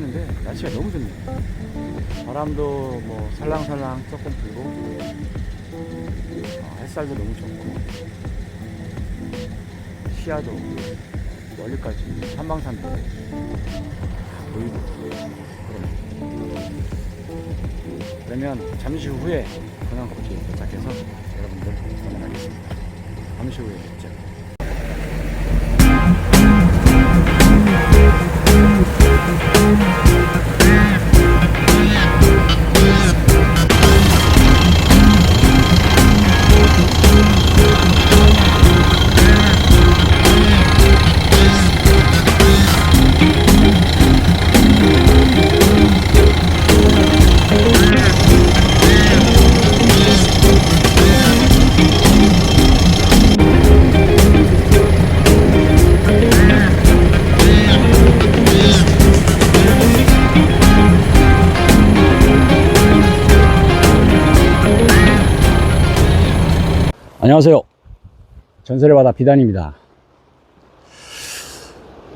했는데 날씨가 너무 좋네요. 바람도 뭐 살랑살랑 조금 불고 어, 햇살도 너무 좋고 시야도 멀리까지 한방산도 보이고. 그러면 잠시 후에 근황꽃이 도착해서 여러분들 만나겠습니다. 잠시 후에 뵙죠. 안녕하세요. 전설의 바다 비단입니다.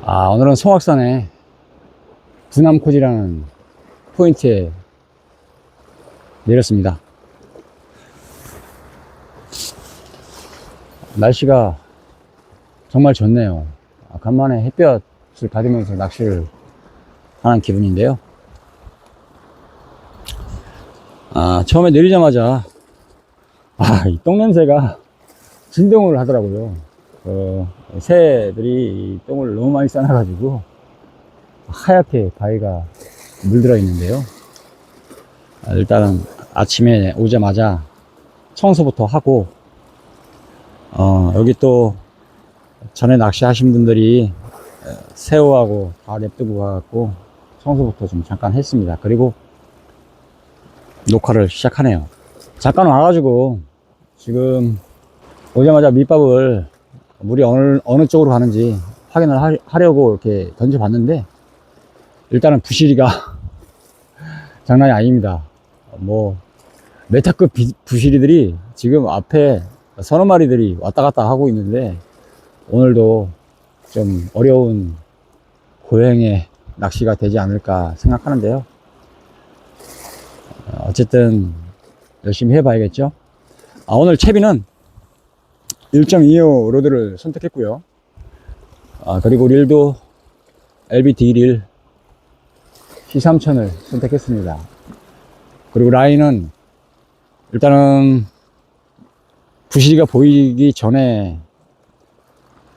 아, 오늘은 송악산에 부남코지라는 포인트에 내렸습니다. 날씨가 정말 좋네요. 아, 간만에 햇볕을 받으면서 낚시를 하는 기분인데요. 아, 처음에 내리자마자 아, 이 똥냄새가 진동을 하더라고요. 어, 새들이 이 똥을 너무 많이 싸놔가지고 하얗게 바위가 물들어 있는데요. 아, 일단은 아침에 오자마자 청소부터 하고, 어, 여기 또 전에 낚시하신 분들이 어, 새우하고 다 냅두고 가갖고 청소부터 좀 잠깐 했습니다. 그리고 녹화를 시작하네요. 잠깐 와가지고 지금 오자마자 밑밥을 물이 어느, 어느 쪽으로 가는지 확인을 하, 하려고 이렇게 던져봤는데 일단은 부시리가 장난이 아닙니다. 뭐 메타급 비- 부시리들이 지금 앞에 서너 마리들이 왔다 갔다 하고 있는데 오늘도 좀 어려운 고행의 낚시가 되지 않을까 생각하는데요. 어, 어쨌든 열심히 해봐야겠죠. 아, 오늘 채비는 1.25 로드를 선택했고요. 아, 그리고 릴도 LBT 릴 C3000을 선택했습니다. 그리고 라인은 일단은 부시리가 보이기 전에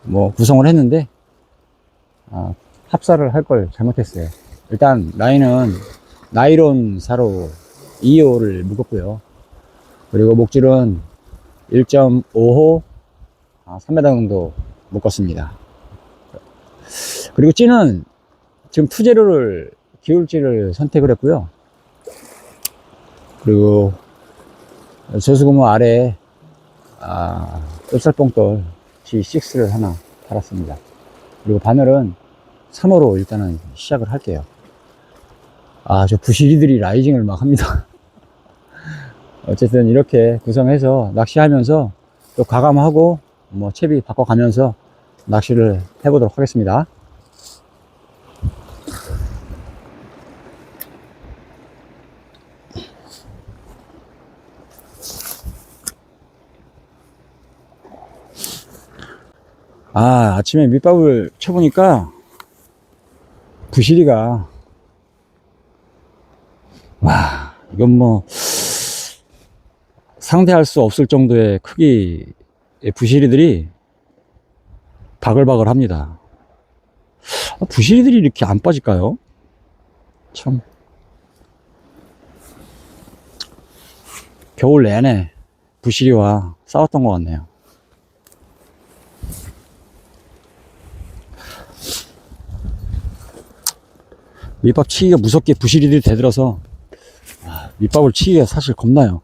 뭐 구성을 했는데 아, 합사를 할 걸 잘못했어요. 일단 라인은 나이론 사로 2호를 묶었고요. 그리고 목줄은 1.5호 아, 3m 정도 묶었습니다. 그리고 찌는 지금 투제로를 기울지를 선택을 했고요. 그리고 저수고무 아래에 아, 엽살뽕돌 G6를 하나 달았습니다. 그리고 바늘은 3호로 일단은 시작을 할게요. 아, 저 부시리들이 라이징을 막 합니다. 어쨌든 이렇게 구성해서 낚시하면서 또 과감하고 뭐 채비 바꿔가면서 낚시를 해보도록 하겠습니다. 아, 아침에 밑밥을 쳐보니까 부시리가 와, 이건 뭐 상대할 수 없을 정도의 크기의 부시리들이 바글바글 합니다. 아, 부시리들이 이렇게 안 빠질까요? 참. 겨울 내내 부시리와 싸웠던 것 같네요. 밑밥 치기가 무섭게 부시리들이 대들어서 아, 밑밥을 치기가 사실 겁나요.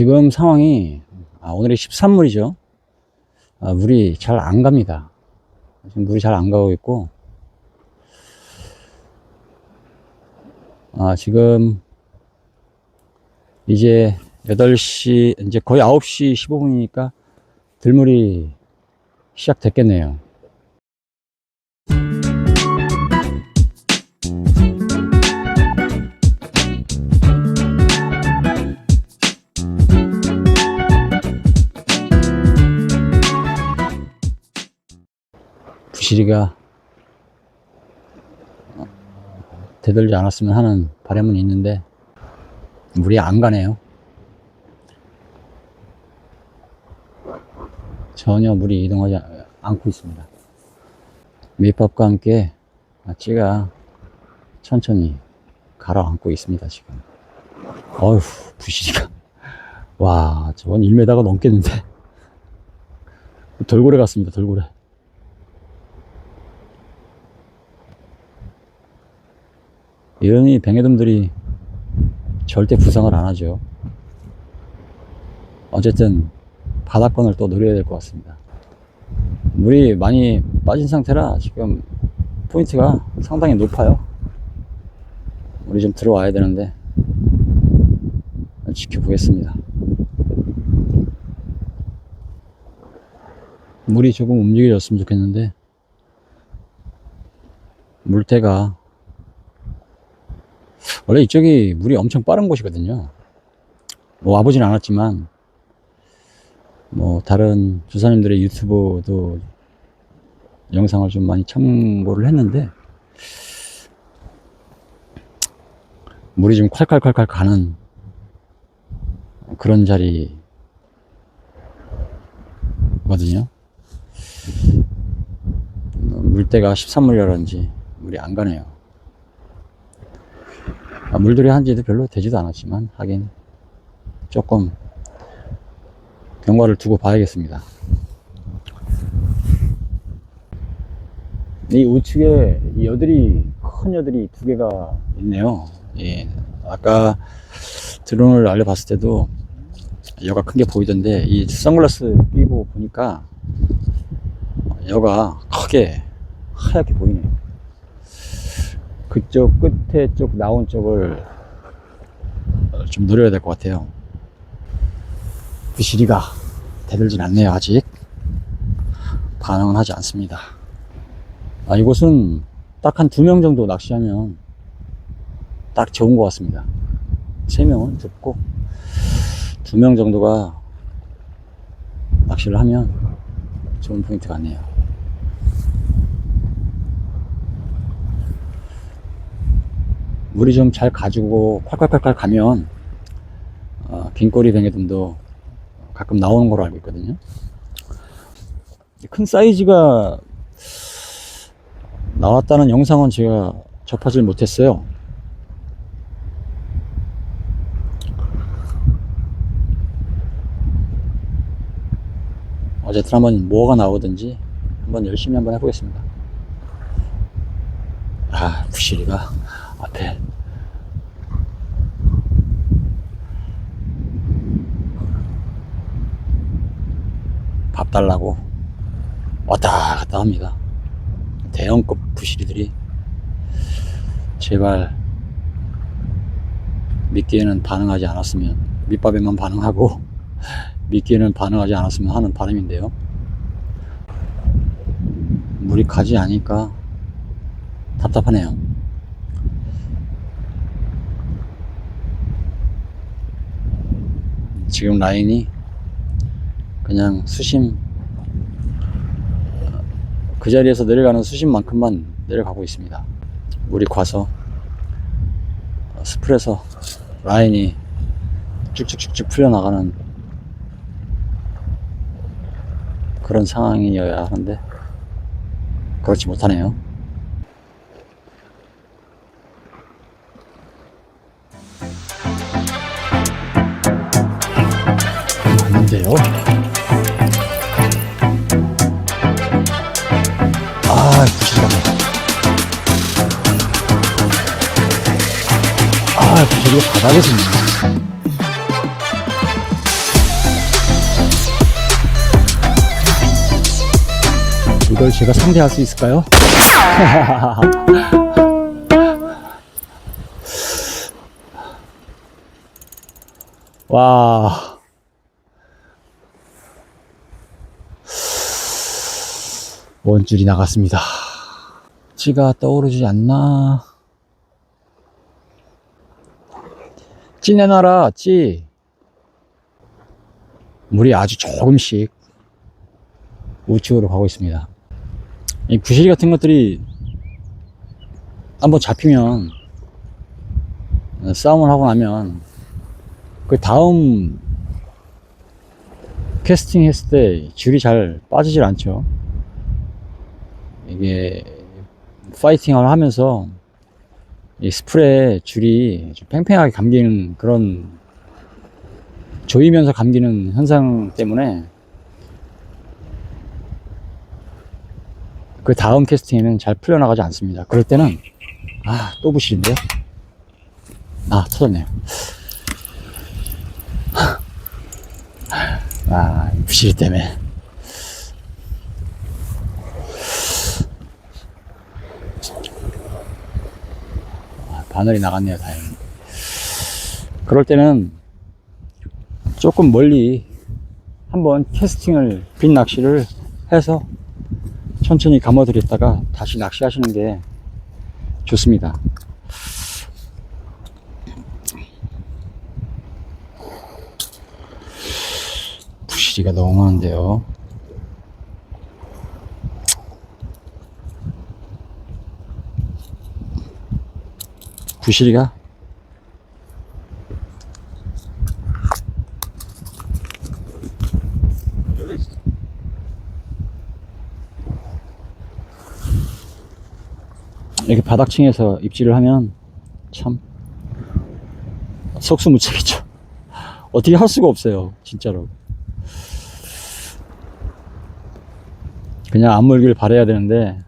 지금 상황이 아, 오늘이 13물이죠. 아, 물이 잘 안 갑니다. 지금 물이 잘 안 가고 있고 아, 지금 이제 8시 이제 거의 9시 15분이니까 들물이 시작됐겠네요. 어, 되돌지 않았으면 하는 바람은 있는데 물이 안 가네요. 전혀 물이 이동하지 않- 않고 있습니다. 밑밥과 함께 찌가 천천히 가라앉고 있습니다, 지금. 어휴, 부시리가. 와, 저건 1m가 넘겠는데. 돌고래 같습니다, 돌고래. 이러니 뱅에돔들이 절대 부상을 안 하죠. 어쨌든 바닥권을 또 노려야 될 것 같습니다. 물이 많이 빠진 상태라 지금 포인트가 상당히 높아요. 물이 좀 들어와야 되는데 지켜보겠습니다. 물이 조금 움직여졌으면 좋겠는데 물때가 원래 이쪽이 물이 엄청 빠른 곳이거든요. 뭐 와보진 않았지만, 뭐 다른 조사님들의 유튜브도 영상을 좀 많이 참고를 했는데, 물이 좀 콸콸콸콸 가는 그런 자리거든요. 물때가 13물이라든지 물이 안 가네요. 아, 물들이 한 지도 별로 되지도 않았지만 하긴 조금 경과를 두고 봐야겠습니다. 이 우측에 이 여들이 큰 여들이 두 개가 있네요. 예, 아까 드론을 알려봤을 때도 여가 큰 게 보이던데 이 선글라스 끼고 보니까 여가 크게 하얗게 보이네요. 그쪽 끝에 쪽 나온 쪽을 어, 좀 노려야 될 것 같아요. 부시리가 대들진 않네요, 아직. 반응은 하지 않습니다. 아, 이곳은 딱 한 두 명 정도 낚시하면 딱 좋은 것 같습니다. 세 명은 좁고, 두 명 정도가 낚시를 하면 좋은 포인트 같네요. 물이 좀 잘 가지고 콸콸콸콸 가면 어, 긴꼬리 뱅에돔도 가끔 나오는 걸로 알고 있거든요. 큰 사이즈가 나왔다는 영상은 제가 접하지 못했어요. 어쨌든 한번 뭐가 나오든지 한번 열심히 한번 해보겠습니다. 아, 부시리가 앞에 밥 달라고 왔다 갔다 합니다. 대형급 부시리들이 제발 미끼에는 반응하지 않았으면 밑밥에만 반응하고 미끼에는 반응하지 않았으면 하는 바람인데요. 물이 가지 않으니까 답답하네요. 지금 라인이 그냥 수심 어, 그 자리에서 내려가는 수심만큼만 내려가고 있습니다. 물이 과서 어, 스프에서 라인이 쭉쭉쭉쭉 풀려나가는 그런 상황이어야 하는데 그렇지 못하네요. 돼요. 아, 부실하네. 아, 부실이 바닥에서 있네. 이걸 제가 상대할 수 있을까요? 와. 원줄이 나갔습니다. 찌가 떠오르지 않나? 찌 내놔라, 찌. 물이 아주 조금씩 우측으로 가고 있습니다. 이 부시리 같은 것들이 한번 잡히면 싸움을 하고 나면 그 다음 캐스팅 했을 때 줄이 잘 빠지질 않죠. 이게 파이팅을 하면서 이 스프레이 줄이 좀 팽팽하게 감기는 그런 조이면서 감기는 현상 때문에 그 다음 캐스팅에는 잘 풀려나가지 않습니다. 그럴 때는 아 또 부실인데요? 아 터졌네요. 아 부실 때문에 바늘이 나갔네요 다행히. 그럴 때는 조금 멀리 한번 캐스팅을 빈 낚시를 해서 천천히 감아드렸다가 다시 낚시하시는 게 좋습니다. 부시리가 너무 많은데요. 부시리가 이렇게 바닥층에서 입질을 하면 참 속수무책이죠. 어떻게 할 수가 없어요, 진짜로. 그냥 안 물길 바라야 되는데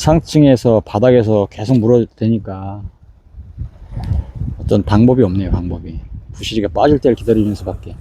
상층에서 바닥에서 계속 물어도 되니까 어떤 방법이 없네요, 방법이. 부시리가 빠질 때를 기다리는 수밖에.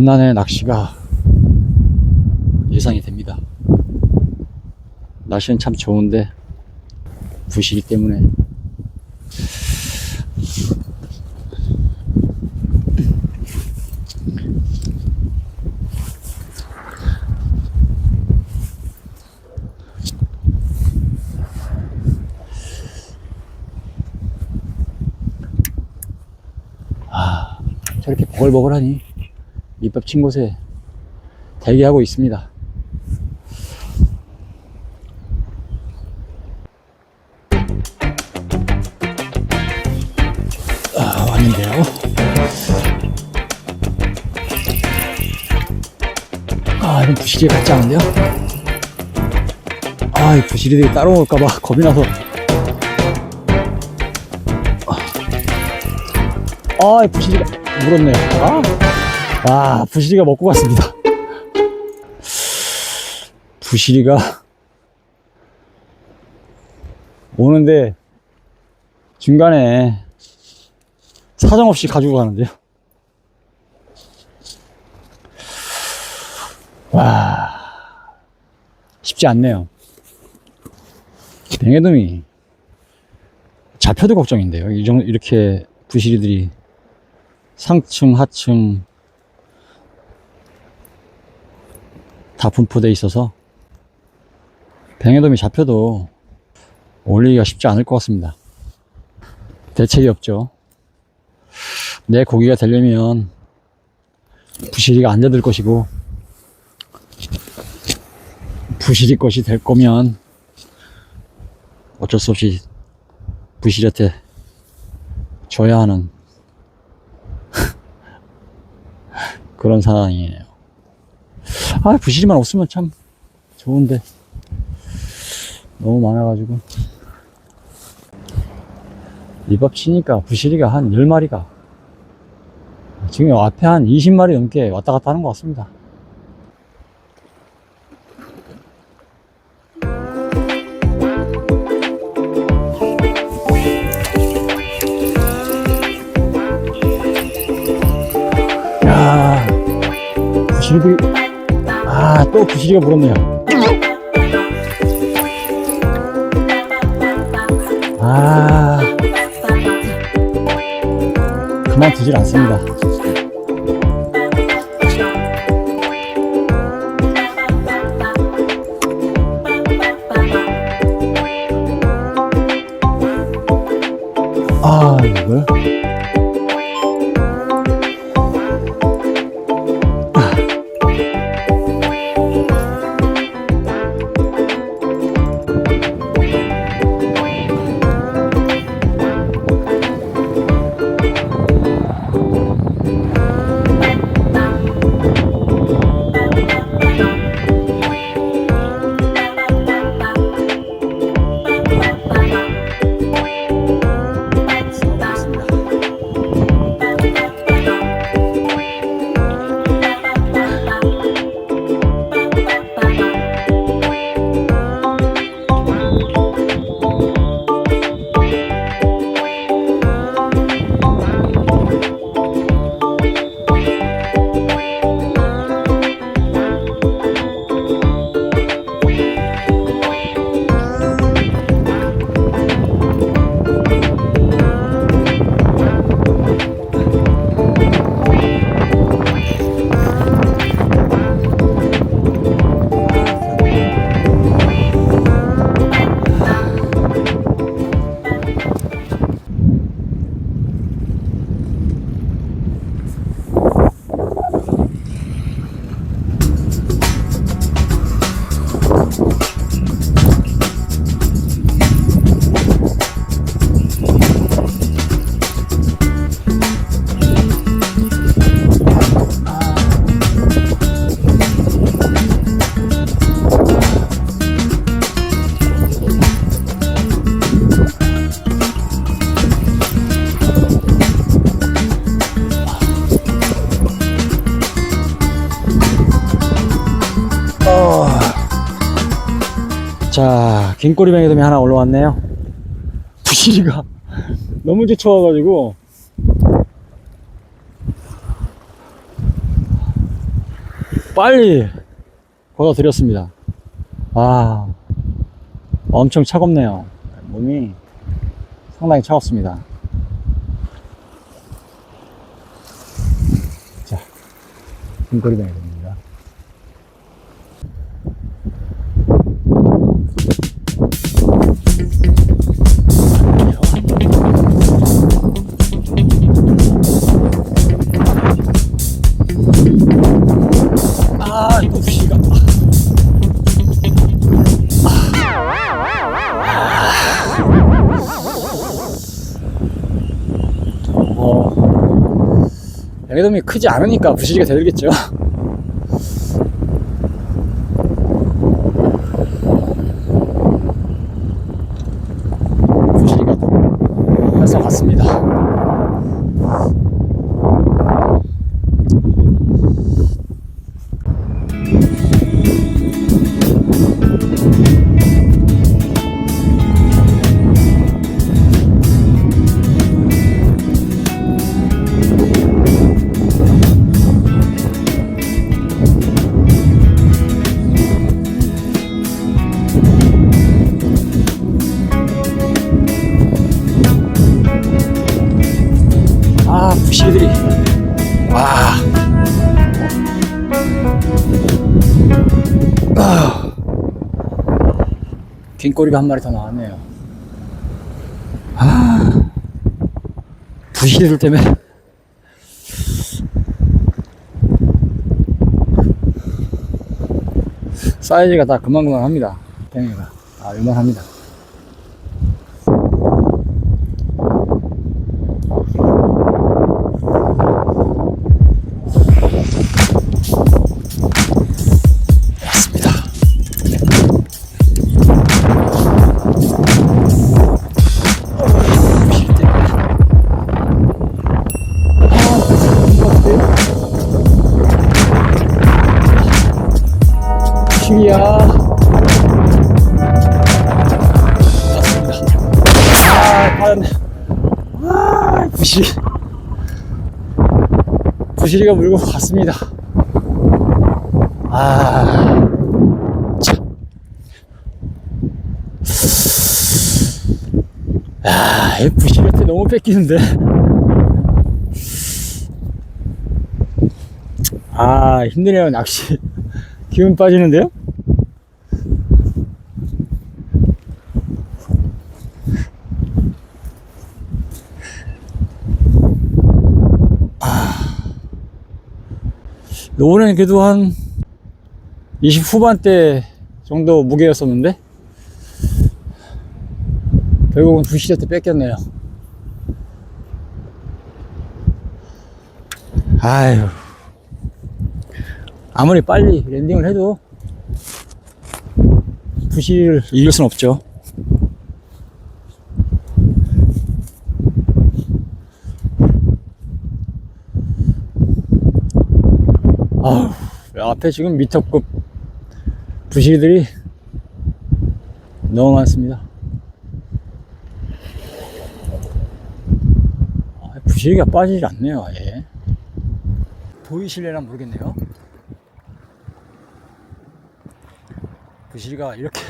아, 고난의 낚시가 예상이 됩니다. 날씨는 참 좋은데 부시기 때문에 저렇게 버글버글하니 밑밥 친 곳에 대기하고 있습니다. 아, 왔는데요. 아, 이건 부실이 같지 않은데요? 아, 이 부실이들이 따로 올까봐 겁이 나서. 아, 이 부실이가 물었네요. 아, 아, 부실이가 먹고 갔습니다. 부실이가 오는데 중간에 사정없이 가지고 가는데요. 와, 쉽지 않네요. 뱅에돔이 잡혀도 걱정인데요. 이렇게 부시리들이 상층, 하층 다 분포돼 있어서 뱅에돔이 잡혀도 올리기가 쉽지 않을 것 같습니다. 대책이 없죠. 내 고기가 되려면 부시리가 앉아들 것이고 부시리 것이 될 거면 어쩔 수 없이 부시리한테 줘야 하는 그런 상황이에요. 아, 부시리만 없으면 참 좋은데 너무 많아가지고 이밥 치니까 부시리가 한 10마리가 지금 앞에 한 20마리 넘게 왔다 갔다 하는 것 같습니다. 부시리가 물었네요. 아, 그만 두질 않습니다. 아, 이걸? 자, 긴꼬리뱅이 돔이 하나 올라왔네요. 부시리가 너무 쫓아와가지고. 빨리 걷어 드렸습니다. 아, 엄청 차갑네요. 몸이 상당히 차갑습니다. 자, 긴꼬리뱅이 돔 가게돔이 크지 않으니까 부시리가 되겠죠. 긴 꼬리가 한 마리 더 나왔네요. 아. 부시리들 때문에. 사이즈가 다 그만그만 합니다. 뱅이가. 아, 요만합니다. 부실이가 물고 갔습니다. 아, 참. 야, 이 부실한테 너무 뺏기는데. 아, 힘드네요, 낚시. 기운 빠지는데요? 요번엔 그래도 한 20 후반대 정도 무게였었는데 결국은 두 시대 때 뺏겼네요. 아유 아무리 빨리 랜딩을 해도 부시를 이길 순 없죠. 아우 앞에 지금 미터급 부시리들이 너무 많습니다. 아, 부시리가 빠지지 않네요, 아예. 보이실래나 모르겠네요. 부시리가 이렇게,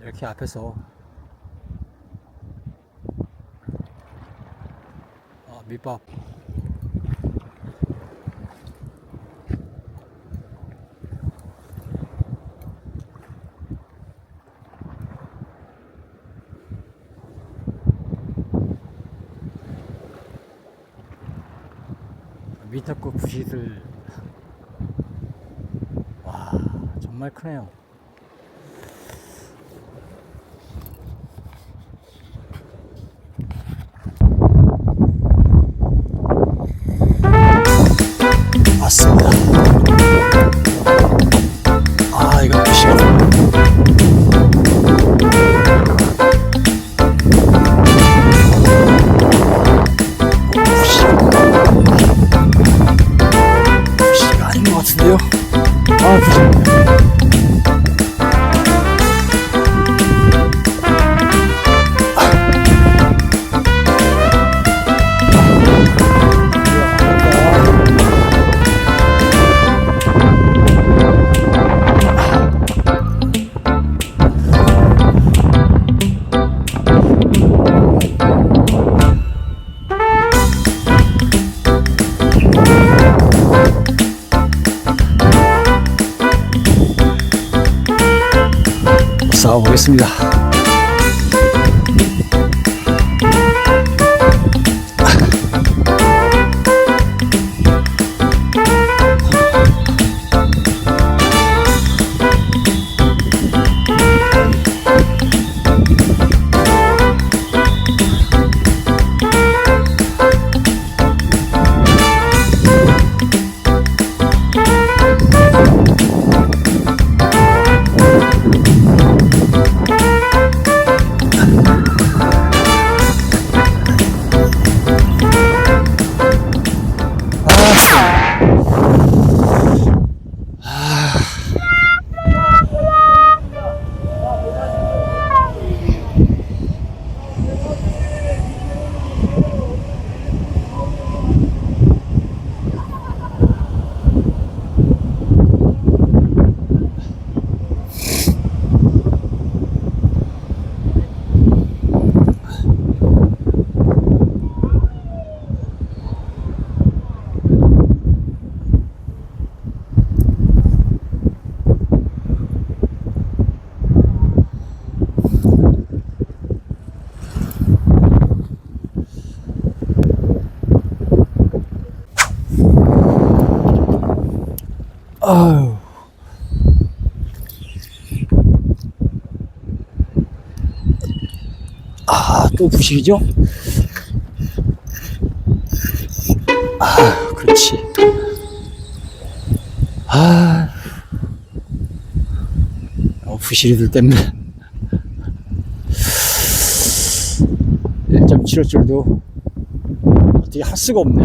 이렇게 앞에서 아, 밑밥 미터급 부시들 와 정말 크네요 싸워보겠습니다. 또 부실이죠? 아, 그렇지. 아, 어, 부실이들 때문에 1.75줄도 어떻게 할 수가 없네.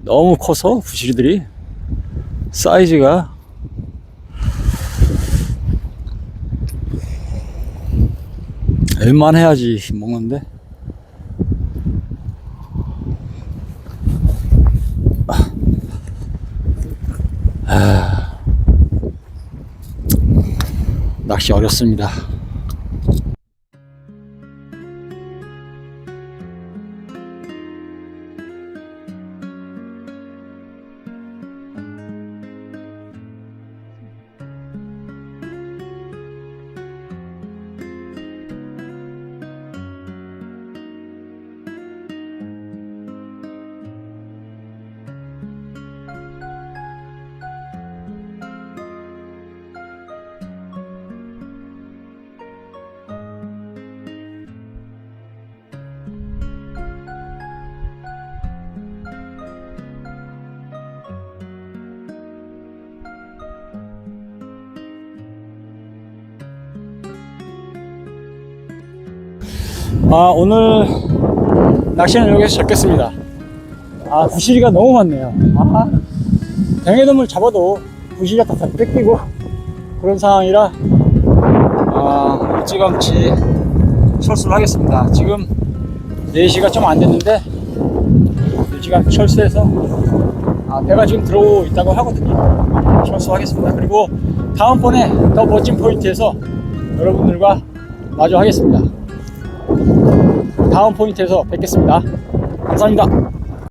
너무 커서 부실이들이 사이즈가 웬만해야지 먹는데? 아, 낚시 어렵습니다. 아 오늘 낚시는 여기서 잡겠습니다. 아 부시리가 너무 많네요. 아 뱅에돔을 잡아도 부시리가 다 뺏기고 그런 상황이라 아 일찌감치 철수를 하겠습니다. 지금 4시가 좀 안 됐는데 일찌감치 철수해서 아 배가 지금 들어오고 있다고 하거든요. 철수하겠습니다. 그리고 다음번에 더 멋진 포인트에서 여러분들과 마주 하겠습니다 다음 포인트에서 뵙겠습니다. 감사합니다.